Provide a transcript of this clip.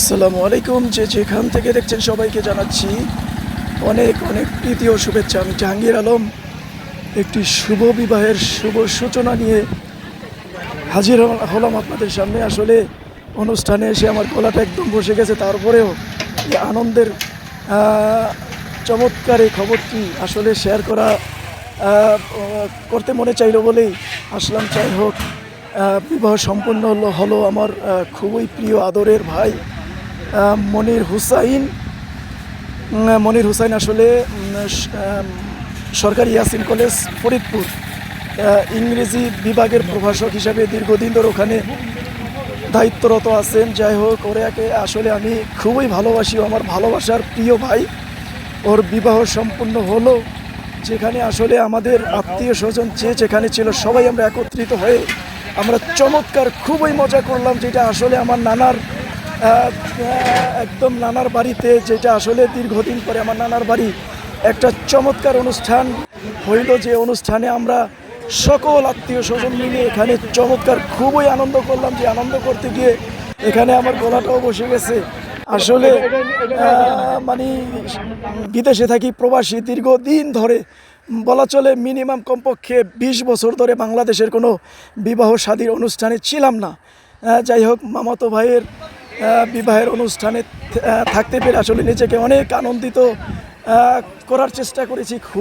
আসসালামু আলাইকুম। যে যেখান থেকে দেখছেন সবাইকে জানাচ্ছি অনেক অনেক প্রীতি ও শুভেচ্ছা। আমি জাহাঙ্গীর আলম, একটি শুভ বিবাহের শুভ সূচনা নিয়ে হাজির হল- হলাম আপনাদের সামনে। আসলে অনুষ্ঠানে এসে আমার গলাটা একদম বসে গেছে। তারপরেও এই আনন্দের চমৎকার এই খবরটি আসলে শেয়ার করা করতে মনে চাইলো বলেই আসলাম। চাই হোক বিবাহ সম্পন্ন হলো হলো আমার খুবই প্রিয় আদরের ভাই। মনির হুসাইন মনির হুসাইন আসলে সরকারি ইয়াসিন কলেজ ফরিদপুর ইংরেজি বিভাগের প্রভাষক হিসাবে দীর্ঘদিন ধরে ওখানে দায়িত্বরত আছেন। যাই হোক ওরাকে আসলে আমি খুবই ভালোবাসি। আমার ভালোবাসার প্রিয় ভাই। ওর বিবাহ সম্পূর্ণ হলো যেখানে আসলে আমাদের আত্মীয় স্বজন যে যেখানে ছিল সবাই আমরা একত্রিত হয়ে আমরা চমৎকার, খুবই মজা করলাম যেটা আসলে আমার নানার একদম নানার বাড়িতে যেটা আসলে দীর্ঘদিন পরে আমার নানার বাড়ি একটা চমৎকার অনুষ্ঠান হইল যে অনুষ্ঠানে আমরা সকল আত্মীয় স্বজন মিলে এখানে চমৎকার খুবই আনন্দ করলাম যে আনন্দ করতে গিয়ে এখানে আমার গলাটাও বসে গেছে। আসলে মানে বিদেশে থাকি প্রবাসী দীর্ঘদিন ধরে বলা চলে মিনিমাম কমপক্ষে বিশ বছর ধরে বাংলাদেশের কোনো বিবাহ শাদীর অনুষ্ঠানে ছিলাম না। যাই হোক মামাতো ভাইয়ের বিবাহের অনুষ্ঠানে থাকতে পেরে আসলে নিজেকে অনেক আনন্দিত করার চেষ্টা করেছি। খুব